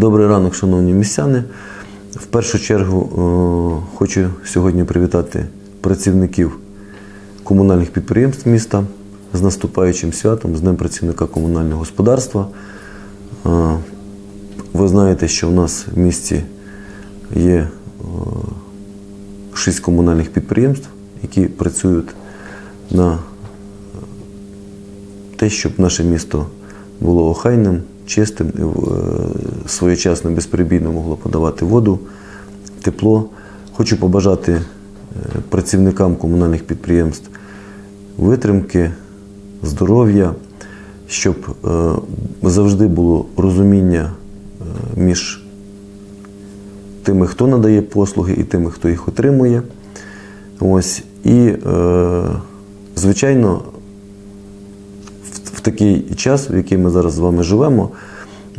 Добрий ранок, шановні містяни. В першу чергу е, хочу сьогодні привітати працівників комунальних підприємств міста з наступаючим святом, з Днем працівника комунального господарства. Е, Ви знаєте, що в нас в місті є е, шість комунальних підприємств, які працюють на те, щоб наше місто було охайним, чистим, і, е, своєчасно, безперебійно могло подавати воду, тепло. Хочу побажати е, працівникам комунальних підприємств витримки, здоров'я, щоб е, завжди було розуміння між тими, хто надає послуги, і тими, хто їх отримує. Ось. І, звичайно, в, такий час, в який ми зараз з вами живемо,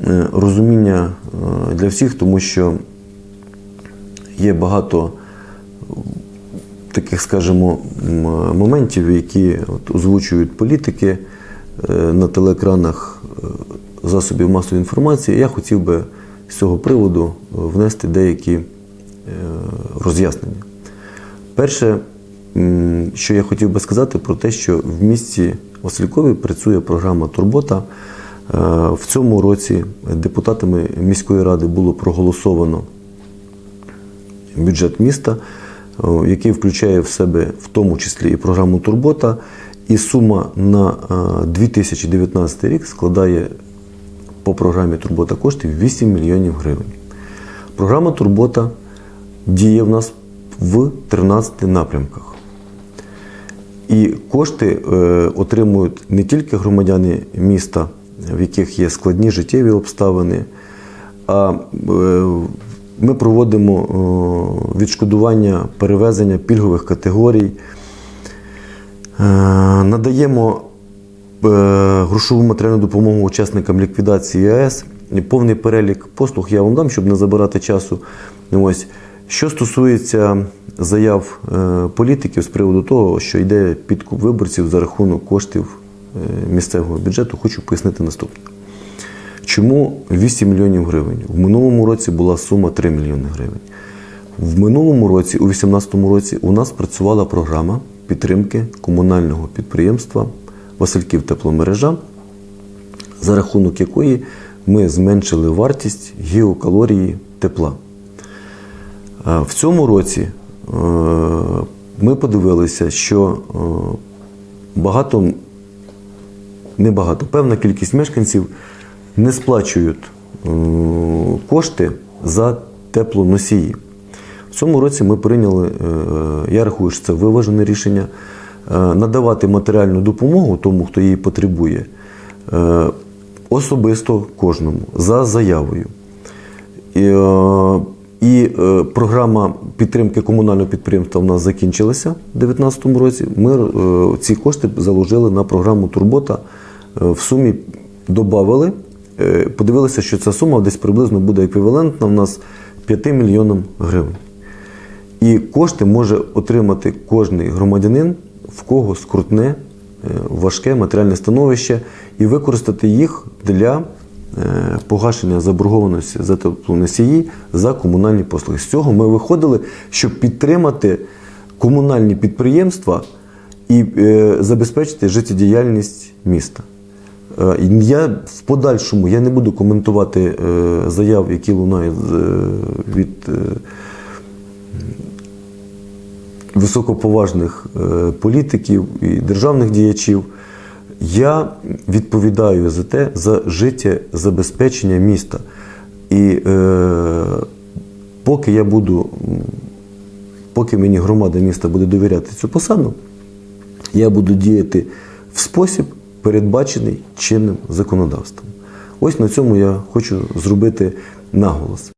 е, розуміння е, для всіх, тому що є багато таких, скажімо, моментів, які от озвучують політики е, на телеекранах засобів масової інформації. Я хотів би з цього приводу внести деякі роз'яснення. Перше, що я хотів би сказати, про те, що в місті Василькові працює програма Турбота. Е, В цьому році депутатами міської ради було проголосовано бюджет міста, який включає в себе в тому числі і програму Турбота. І сума на е, 2019 рік складає по програмі Турбота коштів 8 мільйонів гривень. Програма Турбота діє в нас в 13 напрямках. І кошти е, отримують не тільки громадяни міста, в яких є складні життєві обставини, а е, ми проводимо е, відшкодування перевезення пільгових категорій, надаємо грошову матеріальну допомогу учасникам ліквідації АЕС. Повний перелік послуг я вам дам, щоб не забирати часу. Ось. Що стосується заяв е, політиків з приводу того, що йде підкуп виборців за рахунок коштів е, місцевого бюджету, хочу пояснити наступне. Чому 8 мільйонів гривень? В минулому році була сума 3 мільйони гривень. В минулому році, у 2018 році, у нас працювала програма підтримки комунального підприємства Васильків тепломережа, за рахунок якої ми зменшили вартість геокалорії тепла. Е, В цьому році е, ми подивилися, що е, багато, не багато, певна кількість мешканців не сплачують кошти за теплоносії. В цьому році ми прийняли, я рахую, що це виважене рішення, надавати матеріальну допомогу тому, хто її потребує, особисто кожному за заявою. І е, програма підтримки комунального підприємства в нас закінчилася у 2019 році. Ми е, ці кошти заложили на програму Турбота е, в сумі додали. Е, подивилися, що ця сума десь приблизно буде еквівалентна в нас 5 мільйонам гривень. І кошти може отримати кожний громадянин, в кого скрутне, е, важке матеріальне становище, і використати їх для погашення заборгованості за теплоносії за комунальні послуги. З цього ми виходили, щоб підтримати комунальні підприємства і е, забезпечити життєдіяльність міста. Е, Я в подальшому я не буду коментувати е, заяв, які лунають е, від е, високоповажних е, політиків і державних діячів. Я відповідаю за те, за життєзабезпечення міста. І е, поки я буду, поки мені громада міста буде довіряти цю посаду, я буду діяти в спосіб, передбачений чинним законодавством. Ось на цьому я хочу зробити наголос.